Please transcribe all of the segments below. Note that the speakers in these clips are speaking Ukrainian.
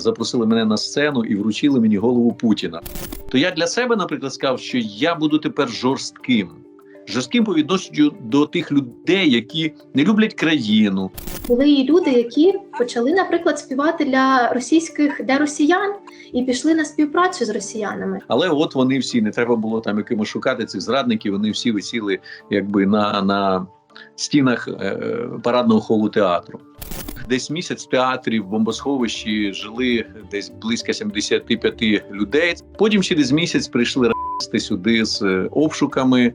запросили мене на сцену і вручили мені голову Путіна. То я для себе, наприклад, сказав, що я буду тепер жорстким. Жорстким по відношенню до тих людей, які не люблять країну, Були і люди, які почали, наприклад, співати для російських для росіян і пішли на співпрацю з росіянами. але от вони всі не треба було там якимось шукати цих зрадників. Вони всі висіли якби на, на стінах е, парадного холу театру. Десь місяць в театрі в бомбосховищі жили десь близько 75 людей. Потім через місяць прийшли расисти сюди з е, обшуками.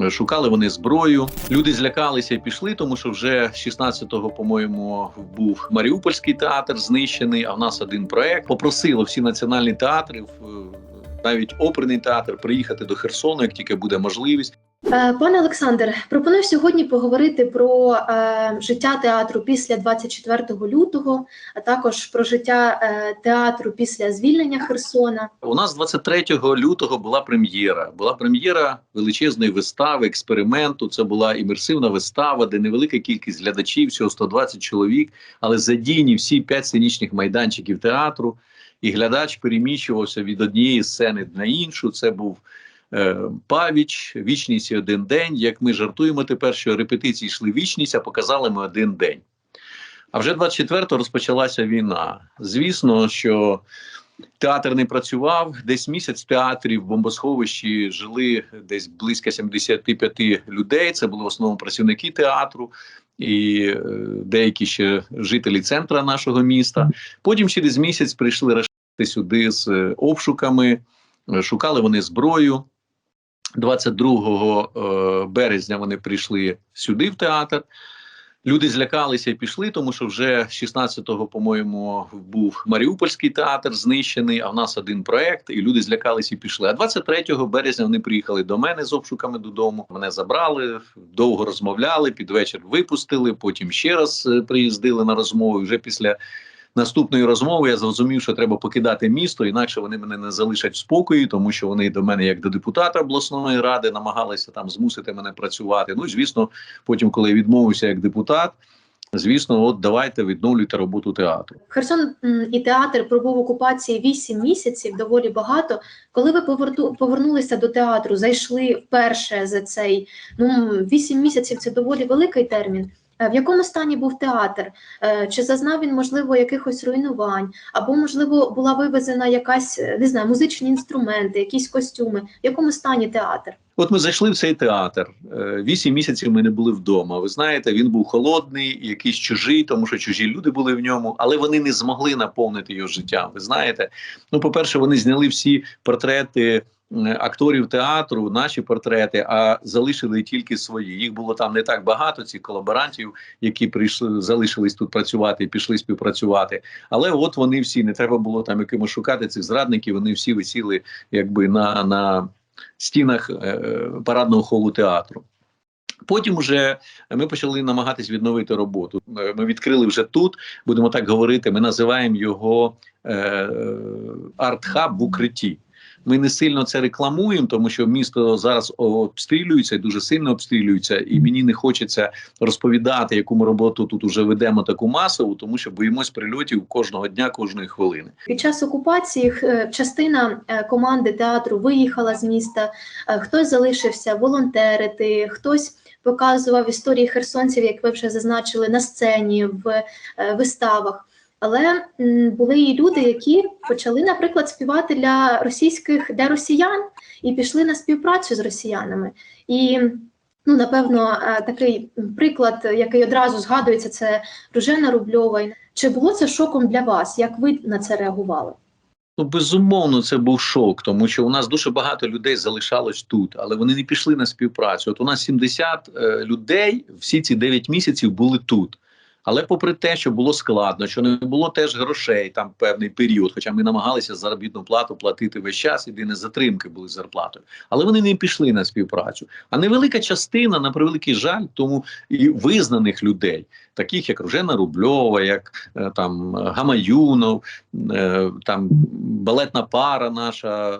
Е, Шукали вони зброю. Люди злякалися і пішли, тому що вже 16-го, по-моєму, був Маріупольський театр знищений. А в нас один проект попросило всі національні театри, навіть оперний театр, приїхати до Херсону, як тільки буде можливість. Е, Пане Олександр, пропоную сьогодні поговорити про е, життя театру після 24 лютого, а також про життя е, театру після звільнення Херсона. У нас 23 лютого була прем'єра. Була прем'єра величезної вистави, експерименту. Це була імерсивна вистава, де невелика кількість глядачів, всього 120 чоловік, але задійні всі п'ять сценічних майданчиків театру. І глядач переміщувався від однієї сцени на іншу. Це був Павіч, вічність і один день. Як ми жартуємо тепер, що репетиції йшли вічність, а показали ми один день. А вже 24-го розпочалася війна. Звісно, що театр не працював. Десь місяць в театрі в бомбосховищі жили десь близько 75 людей. Це були в основному працівники театру і е, деякі ще жителі центра нашого міста. Потім через місяць прийшли рашисти сюди з е, обшуками, Е, шукали вони зброю. 22 е, березня вони прийшли сюди в театр. Люди злякалися і пішли, тому що вже 16-го, по-моєму, був Маріупольський театр знищений, а в нас один проект, і люди злякалися і пішли. А 23 березня вони приїхали до мене з обшуками додому. Мене забрали, довго розмовляли, під вечір випустили. Потім ще раз е, приїздили на розмову. Вже після наступної розмови я зрозумів, що треба покидати місто, інакше вони мене не залишать в спокої, тому що вони до мене, як до депутата обласної ради, намагалися там змусити мене працювати. Ну звісно, потім, коли я відмовився як депутат, звісно, от давайте відновлюйте роботу театру. Херсон і театр пробув окупації 8 місяців, доволі багато. Коли ви поверту, повернулися до театру, зайшли вперше за цей ну 8 місяців це доволі великий термін. Е, В якому стані був театр? Е, Чи зазнав він можливо якихось руйнувань, або можливо була вивезена якась е, не знаю, музичні інструменти, якісь костюми? В якому стані театр? От ми зайшли в цей театр. Вісім місяців ми не були вдома. Ви знаєте, він був холодний, якийсь чужий, тому що чужі люди були в ньому, але вони не змогли наповнити його життям. Ви знаєте, ну по-перше, вони зняли всі портрети. Акторів театру, наші портрети, а залишили тільки свої. Їх було там не так багато, цих колаборантів, які прийшли, залишились тут працювати пішли співпрацювати. Але от вони всі не треба було там якимось шукати цих зрадників. Вони всі висіли якби на, на стінах е, парадного холу театру. Потім вже ми почали намагатись відновити роботу. Е, Ми відкрили вже тут, будемо так говорити. Ми називаємо його е, арт-хаб в укритті. Ми не сильно це рекламуємо, тому що місто зараз обстрілюється дуже сильно обстрілюється, і мені не хочеться розповідати, яку ми роботу тут уже ведемо таку масову, тому що боїмось прильотів кожного дня, кожної хвилини. Під час окупації е, частина е, команди театру виїхала з міста, е, хтось залишився волонтерити, хтось показував історії херсонців, як ви вже зазначили, на сцені в виставах. Але були і люди, які почали, наприклад, співати для російських для росіян і пішли на співпрацю з росіянами. І ну, напевно, е, такий приклад, який одразу згадується, це Ружена Рубльова. Чи було це шоком для вас? Як ви на це реагували? Ну, безумовно, це був шок, тому що у нас дуже багато людей залишалось тут, але вони не пішли на співпрацю. От у нас 70 е, людей всі ці 9 місяців були тут. Але попри те, що було складно, що не було теж грошей там певний період, хоча ми намагалися заробітну плату платити весь час, єдине затримки були з зарплатою. Але вони не пішли на співпрацю. А невелика частина, на превеликий жаль, тому і визнаних людей, таких як Ружена Рубльова, як е, там Гамаюнов, е, там балетна пара наша.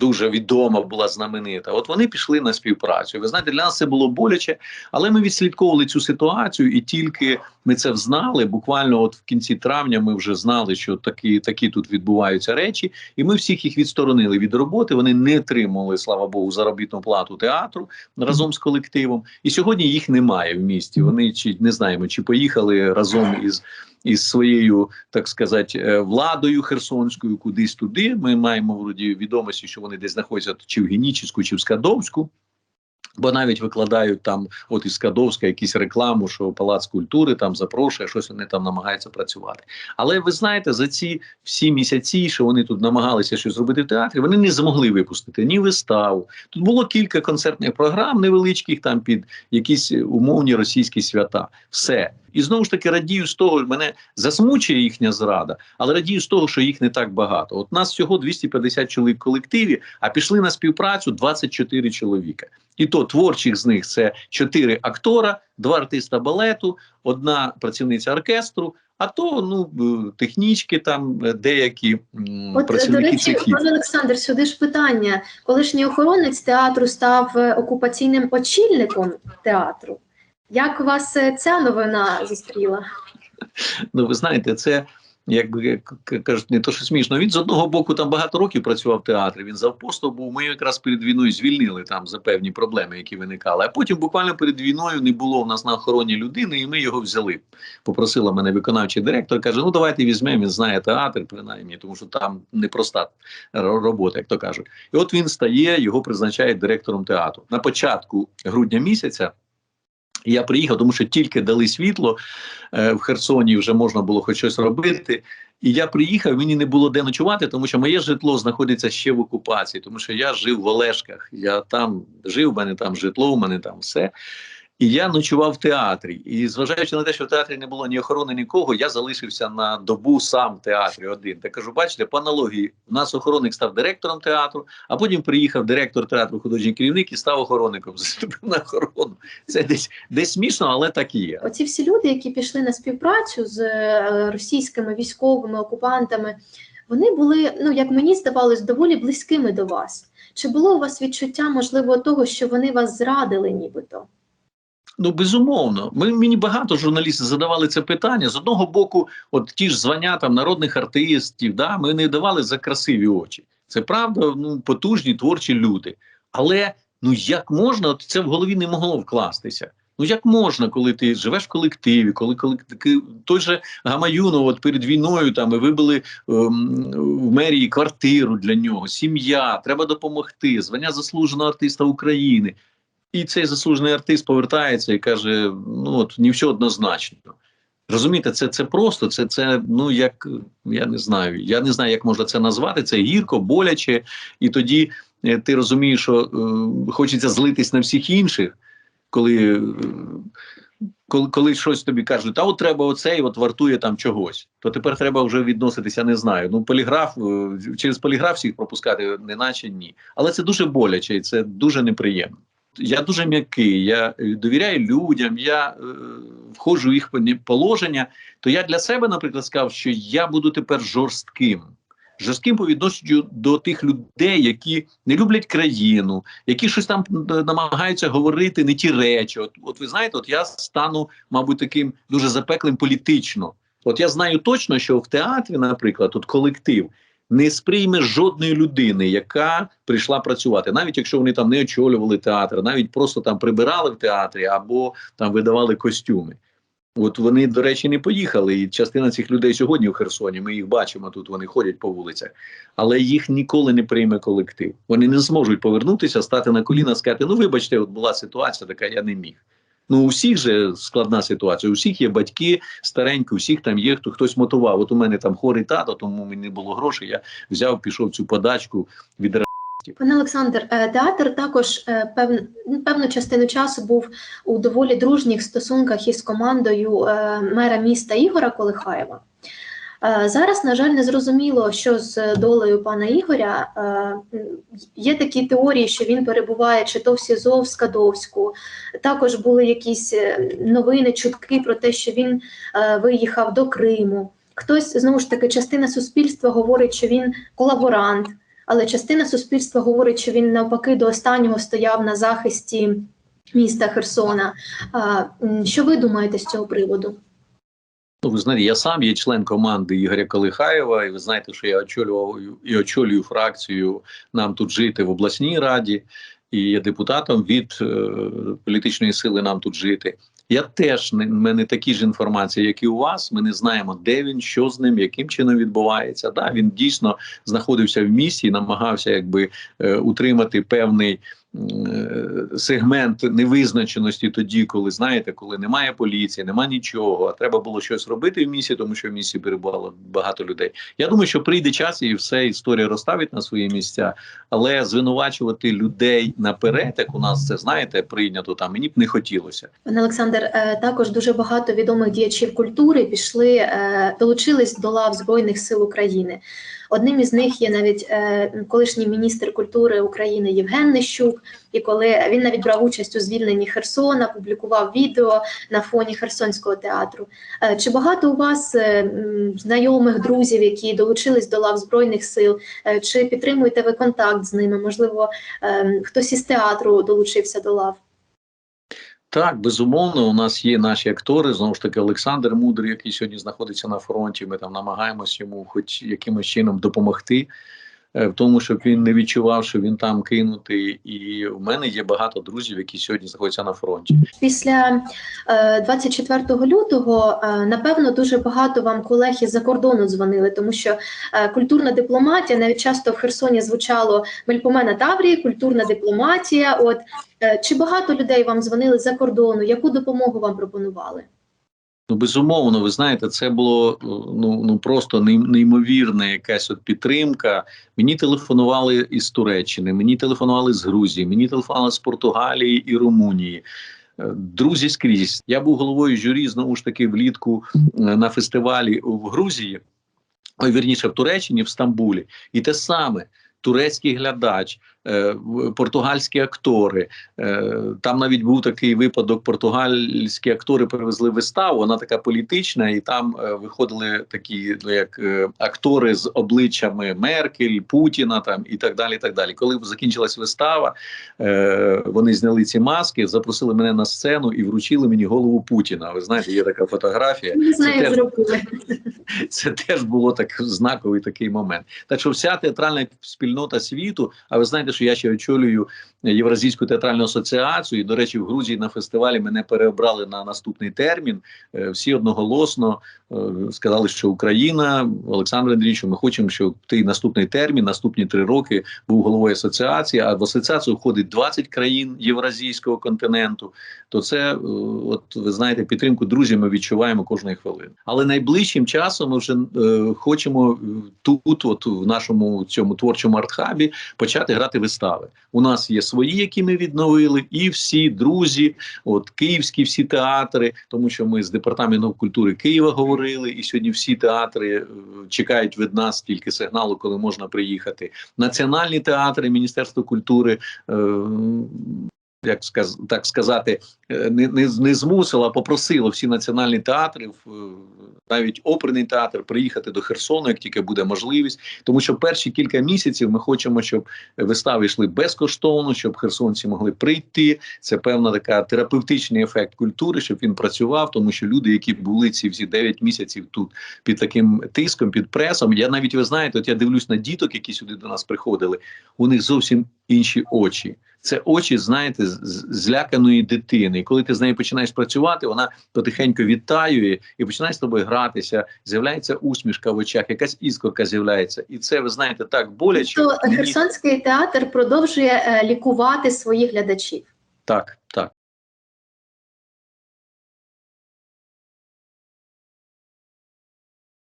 Дуже відома була знаменита. От вони пішли на співпрацю. Ви знаєте, для нас це було боляче, але ми відслідковували цю ситуацію, і тільки ми це взнали. Буквально, от в кінці травня, ми вже знали, що такі, такі тут відбуваються речі, і ми всіх їх відсторонили від роботи. Вони не отримали, слава Богу, заробітну плату театру разом з колективом. І сьогодні їх немає в місті. Вони чи не знаємо, чи поїхали разом із. Із своєю, так сказати, е, владою херсонською кудись туди. Ми маємо вроді відомості, що вони десь знаходяться чи в Генічеську, чи в Скадовську. Бо навіть викладають там, от із Скадовська, якісь рекламу, що палац культури там запрошує, щось вони там намагаються працювати. Але ви знаєте, за ці всі місяці, що вони тут намагалися щось зробити в театрі, вони не змогли випустити ні виставу. Тут було кілька концертних програм невеличких, там під якісь умовні російські свята. Все. І знову ж таки радію з того, мене засмучує їхня зрада, але радію з того, що їх не так багато. От нас всього 250 чоловік в колективі, а пішли на співпрацю 24 чоловіка. І то творчих з них це 4 актора, два артиста балету, одна працівниця оркестру. А то ну е, технічки там е, деякі От до працівники речі, цехів. пане Олександр, сюди ж питання. Колишній охоронець театру став е, окупаційним очільником театру. Як вас е, ця новина зустріла? Ну, ви знаєте, це якби кажуть, не то що смішно. Він з одного боку там багато років працював в театрі. Він завпостом був. Ми якраз перед війною звільнили там за певні проблеми, які виникали. А потім буквально перед війною не було в нас на охороні людини, і ми його взяли. Попросила мене виконавчий директор. каже: Ну давайте візьмемо. Він знає театр, принаймні, тому що там непроста ро- робота, як то кажуть. І от він стає, його призначають директором театру. На початку грудня місяця. Я приїхав, тому що тільки дали світло е, в Херсоні, вже можна було хоч щось робити. І я приїхав, мені не було де ночувати, тому що моє житло знаходиться ще в окупації, тому що я жив в Олешках. Я там жив, в мене там житло, в мене там все. І я ночував в театрі. І зважаючи на те, що в театрі не було ні охорони, нікого, я залишився на добу сам в театрі один. Та кажу, бачите, по аналогії, у нас охоронник став директором театру, а потім приїхав директор театру, художній керівник і став охоронником. На охорону. Це десь десь смішно, але так і є. Оці всі люди, які пішли на співпрацю з е, російськими військовими окупантами, вони були, ну як мені здавалось, доволі близькими до вас. Чи було у вас відчуття, можливо, того, що вони вас зрадили, нібито? Ну безумовно, ми мені багато журналістів задавали це питання. З одного боку, от ті ж звання там народних артистів, да, ми не давали за красиві очі. Це правда, ну потужні творчі люди. Але ну як можна, от це в голові не могло вкластися. Ну як можна, коли ти живеш в колективі, коли коли той же Гамаюнов от перед війною там і вибили ем, в мерії квартиру для нього, сім'я, треба допомогти, звання заслуженого артиста України. І цей заслужений артист повертається і каже: ну от ні все однозначно. Розумієте, це, це просто, це, це ну як я не знаю, я не знаю, як можна це назвати. Це гірко, боляче, і тоді е, ти розумієш, що е, хочеться злитись на всіх інших, коли, е, коли, коли щось тобі кажуть, а от треба оцей, от вартує там чогось. То тепер треба вже відноситися, не знаю. Ну, поліграф е, через поліграф всіх пропускати, неначе ні. Але це дуже боляче і це дуже неприємно я дуже м'який, я е, довіряю людям, я е, входжу в їх положення, то я для себе, наприклад, сказав, що я буду тепер жорстким. Жорстким по відношенню до тих людей, які не люблять країну, які щось там намагаються говорити не ті речі. От, от ви знаєте, от я стану, мабуть, таким дуже запеклим політично. От я знаю точно, що в театрі, наприклад, от колектив не сприйме жодної людини, яка прийшла працювати, навіть якщо вони там не очолювали театр, навіть просто там прибирали в театрі або там видавали костюми. От вони, до речі, не поїхали. І частина цих людей сьогодні в Херсоні. Ми їх бачимо тут. Вони ходять по вулицях, але їх ніколи не прийме колектив. Вони не зможуть повернутися, стати на коліна, сказати: ну вибачте, от була ситуація, така я не міг. Ну, у всіх же складна ситуація. У всіх є батьки старенькі, у всіх там є хто хтось мотував. От у мене там хворий тато, тому мені не було грошей. Я взяв, пішов цю подачку від Пане Олександр, е, театр також е, пев, певну частину часу був у доволі дружніх стосунках із командою е, мера міста Ігора Колихаєва. Е, Зараз, на жаль, не зрозуміло, що з долею пана Ігоря. Е, Є такі теорії, що він перебуває чи то в СІЗО в Скадовську. Також були якісь е, новини, чутки про те, що він виїхав до Криму. Хтось знову ж таки, частина суспільства говорить, що він колаборант. але частина суспільства говорить, що він навпаки до останнього стояв на захисті міста Херсона. Що ви думаєте з цього приводу? Ну, ви знаєте, я сам є член команди Ігоря Колихаєва, і ви знаєте, що я очолював і очолюю фракцію нам тут жити в обласній раді, і є депутатом від е, політичної сили нам тут жити. Я теж не мене такі ж інформації, як і у вас. Ми не знаємо, де він, що з ним, яким чином відбувається. Да, він дійсно знаходився в місті, намагався якби е, утримати певний сегмент невизначеності тоді, коли знаєте, коли немає поліції, немає нічого, а треба було щось робити в місті, тому що в місті перебувало багато людей. Я думаю, що прийде час і все історія розставить на свої місця, але звинувачувати людей наперед, як у нас це знаєте, прийнято там мені б не хотілося. Пане Олександр, е, також дуже багато відомих діячів культури пішли, е, долучились до лав Збройних сил України. Одним із них є навіть е, колишній міністр культури України Євген Нещук. І коли він навіть брав участь у звільненні Херсона, публікував відео на фоні Херсонського театру. Е, Чи багато у вас е, знайомих друзів, які долучились до лав збройних сил? Чи підтримуєте ви контакт з ними? Можливо, е, хтось із театру долучився до лав? Так, безумовно, у нас є наші актори. Знову ж таки, Олександр Мудрий, який сьогодні знаходиться на фронті. Ми там намагаємось йому, хоч якимось чином, допомогти в тому, щоб він не відчував, що він там кинутий. І в мене є багато друзів, які сьогодні знаходяться на фронті. Після е, 24 лютого, е, напевно, дуже багато вам колег із-за кордону дзвонили, тому що е, культурна дипломатія навіть часто в Херсоні звучало Мельпомена Таврії, культурна дипломатія. От е, чи багато людей вам дзвонили за кордону? Яку допомогу вам пропонували? Ну, безумовно, ви знаєте, це було е, ну, ну просто нейм- неймовірна якась от підтримка. Мені телефонували із Туреччини, мені телефонували з Грузії, мені телефонували з Португалії і Румунії. Е, Друзі скрізь. Я був головою журі знову ж таки влітку е, на фестивалі в Грузії, вірніше в Туреччині, в Стамбулі. І те саме. Турецький глядач, португальські актори. Е, Там навіть був такий випадок: португальські актори привезли виставу. Вона така політична, і там е, виходили такі ну, як е, актори з обличчями Меркель, Путіна там і так далі. І так далі. Коли закінчилась вистава, е, вони зняли ці маски, запросили мене на сцену і вручили мені голову Путіна. Ви знаєте, є така фотографія. Не Це теж це теж було так знаковий такий момент. Так що вся театральна спільнота світу, а ви знаєте, що я ще очолюю Євразійську театральну асоціацію. І, до речі, в Грузії на фестивалі мене переобрали на наступний термін. Е, Всі одноголосно е, сказали, що Україна, Олександр Андрійович, ми хочемо, щоб ти наступний термін, наступні три роки був головою асоціації. А в асоціацію входить 20 країн Євразійського континенту. То це, е, от ви знаєте, підтримку друзів ми відчуваємо кожної хвилини. Але найближчим часом ми вже хочемо тут, от в нашому цьому творчому артхабі, почати грати вистави. У нас є свої, які ми відновили, і всі друзі, от київські всі театри, тому що ми з департаментом культури Києва говорили, і сьогодні всі театри е, чекають від нас тільки сигналу, коли можна приїхати. Національні театри, Міністерство культури. Е, як сказ, так сказати, е, не, не, не змусило, а попросило всі національні театри, в- навіть оперний театр, приїхати до Херсону, як тільки буде можливість. Тому що перші кілька місяців ми хочемо, щоб вистави йшли безкоштовно, щоб херсонці могли прийти. Це певна така терапевтичний ефект культури, щоб він працював, тому що люди, які були ці всі 9 місяців тут під таким тиском, під пресом. Я навіть ви знаєте, от я дивлюсь на діток, які сюди до нас приходили. У них зовсім інші очі. Це очі, знаєте, зляканої дитини. І коли ти з нею починаєш працювати, вона потихеньку відтаює і починає з тобою гратися. З'являється усмішка в очах, якась іскорка з'являється. І це ви знаєте так боляче. То Херсонський театр продовжує е, лікувати своїх глядачів. Так.